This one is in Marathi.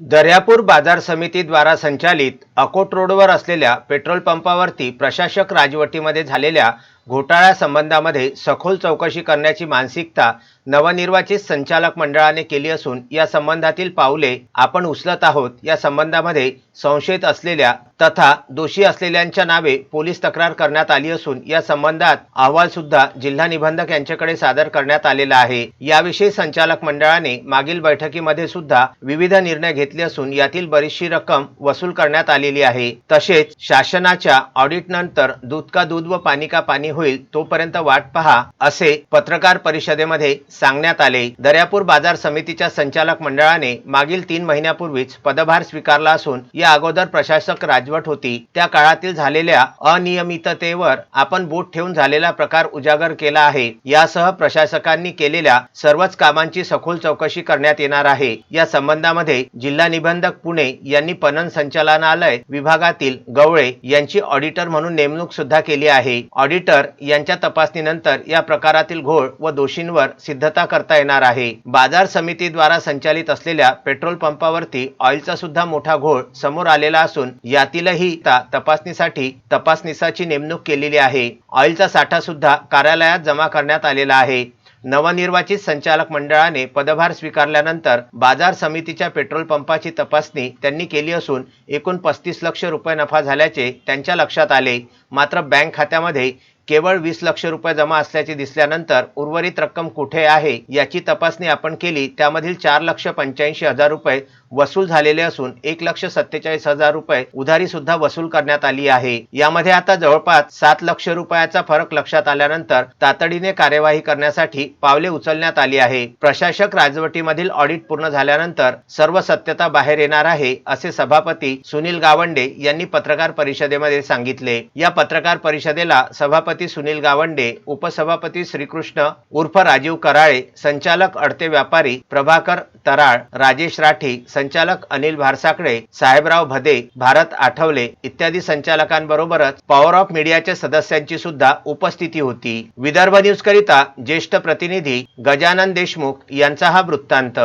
दर्यापूर बाजार समितीद्वारा संचालित अकोट रोडवर असलेल्या पेट्रोल पंपावरती प्रशासक राजवटीमध्ये झालेल्या घोटाळ्या संबंधामध्ये सखोल चौकशी करण्याची मानसिकता नवनिर्वाचित संचालक मंडळाने केली असून या संबंधातील पावले आपण उचलत आहोत. या संबंधामध्ये संशयित असलेल्या तथा दोषी असलेल्यांच्या नावे पोलीस तक्रार करण्यात आली असून या संबंधात अहवाल सुद्धा जिल्हा निबंधक यांच्याकडे सादर करण्यात आलेला आहे. याविषयी संचालक मंडळाने मागील बैठकीमध्ये सुद्धा विविध निर्णय घेतले असून यातील बरीचशी रक्कम वसूल करण्यात आलेली आहे. तसेच शासनाच्या ऑडिट नंतर दूध का दूध व पाणी का पाणी होईल तोपर्यंत वाट पहा असे पत्रकार परिषदेमध्ये सांगण्यात आले. दर्यापूर बाजार समितीच्या संचालक मंडळाने मागील तीन महिन्यापूर्वीच पदभार स्वीकारला असून या अगोदर प्रशासक राजवट होती. त्या काळातील झालेल्या अनियमिततेवर आपण बोट ठेवून झालेला प्रकार उजागर केला आहे. यासह प्रशासकांनी केलेल्या सर्वच कामांची सखोल चौकशी करण्यात येणार आहे. या संबंधामध्ये जिल्हा निबंधक पुणे यांनी पणन संचालनालय विभागातील गवळे यांची ऑडिटर म्हणून नेमणूक सुद्धा केली आहे. ऑडिटर यांच्या तपासणीनंतर या प्रकारातील घोळ व दोषींवर सिद्धता करता येणार आहे. बाजार समितीद्वारा संचालित असलेल्या पेट्रोल पंपावरती ऑइलचा सुद्धा मोठा घोळ समोर आलेला असून यातीलही ता- तपासणीसाठी तपासनिसाची नेमणूक केलेली आहे. ऑइलचा साठा सुद्धा कार्यालयात जमा करण्यात आलेला आहे. नवनिर्वाचित संचालक मंडळाने पदभार स्वीकारल्यानंतर बाजार समितीच्या पेट्रोल पंपाची तपासणी त्यांनी केली असून एकूण पस्तीस लक्ष रुपये नफा झाल्याचे त्यांच्या लक्षात आले. मात्र बँक खात्यामध्ये केवळ वीस लक्ष रुपये जमा असल्याचे दिसल्यानंतर उर्वरित रक्कम कुठे आहे याची तपासणी आपण केली त्यामधील चार लक्ष पंच्याऐंशी हजार रुपये वसूल झालेले असून एक लक्ष सत्तेचाळीस हजार रुपये उधारी सुद्धा वसूल करण्यात आली आहे. यामध्ये आता जवळपास सात लक्ष रुपयाचा फरक लक्षात आल्यानंतर तातडीने कार्यवाही करण्यासाठी पावले उचलण्यात आली आहे. प्रशासक राजवटीमधील ऑडिट पूर्ण झाल्यानंतर सर्व सत्यता बाहेर येणार आहे असे सभापती सुनील गावंडे यांनी पत्रकार परिषदेमध्ये सांगितले. या पत्रकार परिषदेला सभापती सभापती सुनील गावंडे उपसभापती श्रीकृष्ण उर्फ राजीव कराळे संचालक अडते व्यापारी प्रभाकर तराळ राजेश राठी संचालक अनिल भारसाकडे साहेबराव भदे भारत आठवले इत्यादी संचालकांबरोबरच पॉवर ऑफ मीडियाच्या सदस्यांची सुद्धा उपस्थिती होती. विदर्भ न्यूज करिता ज्येष्ठ प्रतिनिधी गजानन देशमुख यांचा हा वृत्तांत.